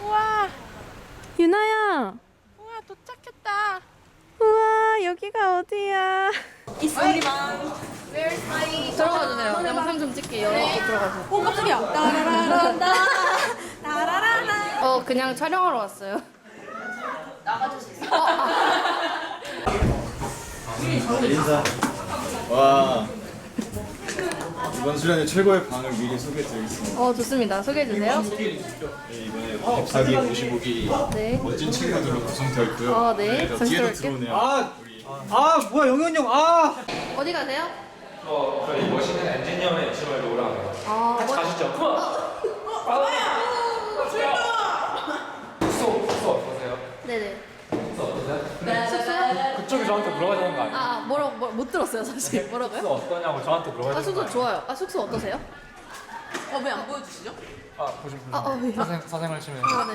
우와, 유나야. 우와 도착했다. 우와 여기가 어디야? 들어가 주세요. 영상 좀 찍게요. 들어가서. 오 깜짝이야. 따라라란다. 따라라라. 어 그냥 촬영하러 왔어요. 인사. 와. 이번 수련의 최고의 방을 미리 소개해드리겠습니다. 어 좋습니다. 소개해 주세요. 네, 이번에 104기 55기 네. 멋진 친구들로 구성되어 있고요. 아, 네. 저 뒤에도 잠시만요. 들어오네요. 아, 우리 아 뭐야 영현 형 아. 어디 가세요? 어, 저희 멋있는 엔지니어의 MC를 오라고. 아 같이 뭐, 가시죠. 숙소, 숙소 어떠세요? 네네. 저한테 물어봐주는 거 아니에요? 아 뭐라고 뭐, 못 들었어요 사실. 뭐라고요? 숙소 어떠냐고 저한테 아 물어봐주는 거 숙소 아니에요? 좋아요. 아 숙소 어떠세요? 어 왜 안 보여주시죠? 아, 보시면 아, 어, 왜요? 사생, 사생활 침해. 아 네.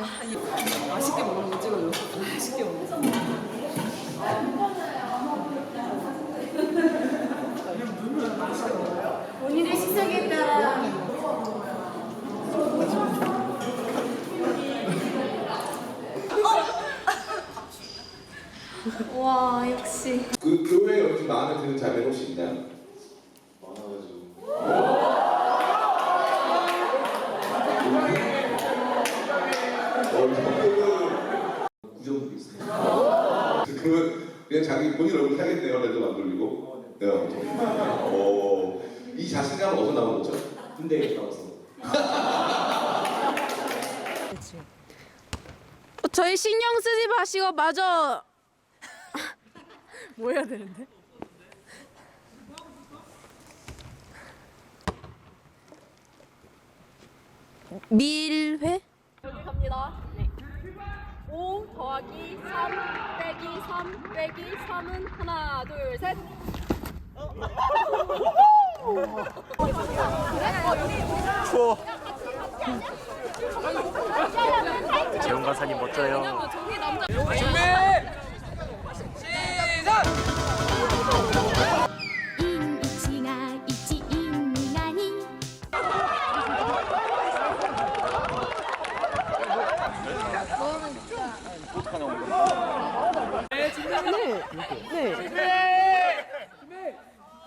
맛있게 먹는 거 찍어줘. 맛있게 먹는 거. 오늘의 식사에 따라 와 역시 그 교회에 요즘 마음에 드는 자매 혹시 있나요? 많아가지고. 구정도 있어요. 그러면 그냥 자기 본인 얼굴 하겠네요. 레드 안 돌리고. 네. 어, 이 자신감은 어디서 나온 거죠? 군대에 나와서. 저희 신경 쓰지 마시고 마저 뭐 해야 되는데? 밀회? 갑니다. 5 더하기 3 빼기 3 빼기 3은 하나, 둘, 셋. 재훈 가사님 멋져요. 있지 인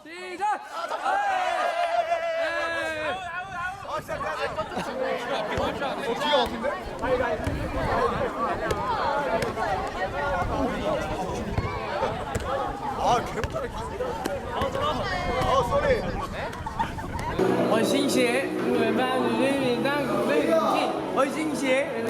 이가 지? 원신시에